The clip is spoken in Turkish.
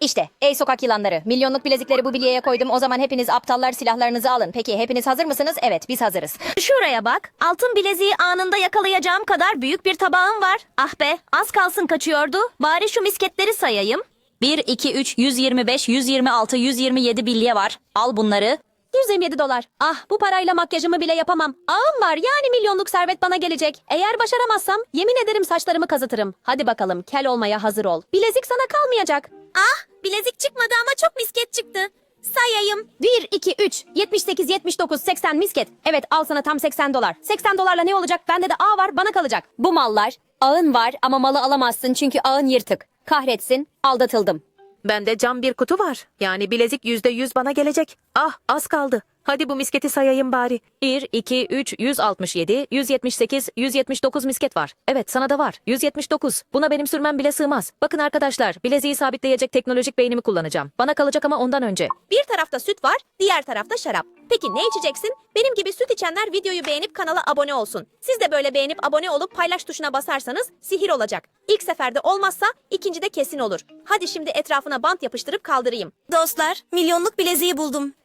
İşte ey sokak yılanları. Milyonluk bilezikleri bu bilyeye koydum. O zaman hepiniz aptallar silahlarınızı alın. Peki hepiniz hazır mısınız? Evet biz hazırız. Şuraya bak. Altın bileziği anında yakalayacağım kadar büyük bir tabağım var. Ah be az kalsın kaçıyordu. Bari şu misketleri sayayım. 1, 2, 3, 125, 126, 127 bilye var. Al bunları. 127 dolar. Ah bu parayla makyajımı bile yapamam. Ağım var yani milyonluk servet bana gelecek. Eğer başaramazsam yemin ederim saçlarımı kazıtırım. Hadi bakalım kel olmaya hazır ol. Bilezik sana kalmayacak. Ah bilezik çıkmadı ama çok misket çıktı. Sayayım. 1, 2, 3, 78, 79, 80 misket. Evet al sana tam 80 dolar. 80 dolarla ne olacak? Bende de ağ var bana kalacak. Bu mallar ağın var ama malı alamazsın çünkü ağın yırtık. Kahretsin aldatıldım. Bende cam bir kutu var. Yani bilezik yüzde yüz bana gelecek. Ah az kaldı. Hadi bu misketi sayayım bari. 1, 2, 3, 167, 178, 179 misket var. Evet sana da var. 179. Buna benim sürmem bile sığmaz. Bakın arkadaşlar bileziği sabitleyecek teknolojik beynimi kullanacağım. Bana kalacak ama ondan önce. Bir tarafta süt var, diğer tarafta şarap. Peki ne içeceksin? Benim gibi süt içenler videoyu beğenip kanala abone olsun. Siz de böyle beğenip abone olup paylaş tuşuna basarsanız sihir olacak. İlk seferde olmazsa ikincide kesin olur. Hadi şimdi etrafına bant yapıştırıp kaldırayım. Dostlar, milyonluk bileziği buldum.